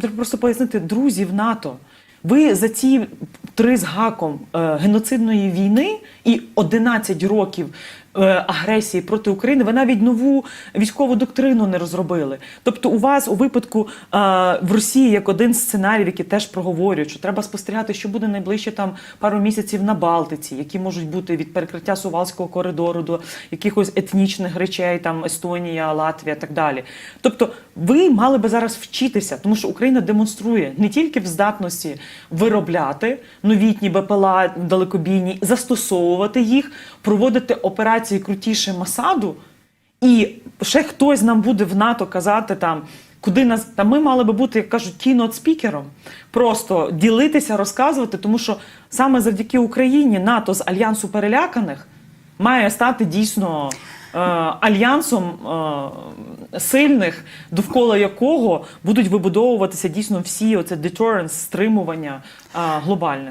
Треба просто пояснити друзів НАТО. Ви за ці три з гаком е, геноцидної війни і 11 років е, агресії проти України, ви навіть нову військову доктрину не розробили. Тобто, у вас у випадку е, в Росії як один з сценаріїв, які теж проговорюють, що треба спостерігати, що буде найближче там пару місяців на Балтиці, які можуть бути від перекриття Сувалського коридору до якихось етнічних речей, там Естонія, Латвія, так далі. Тобто, ви мали би зараз вчитися, тому що Україна демонструє не тільки в здатності виробляти новітні БПЛА далекобійні, застосовувати їх, проводити операції крутіше Масаду, і ще хтось нам буде в НАТО казати там. Куди нас та ми мали би бути, як кажуть, кінот спікером, просто ділитися, розказувати, тому що саме завдяки Україні НАТО з альянсу переляканих має стати дійсно е, альянсом е, сильних, довкола якого будуть вибудовуватися дійсно всі оце deterrence, стримування глобальне.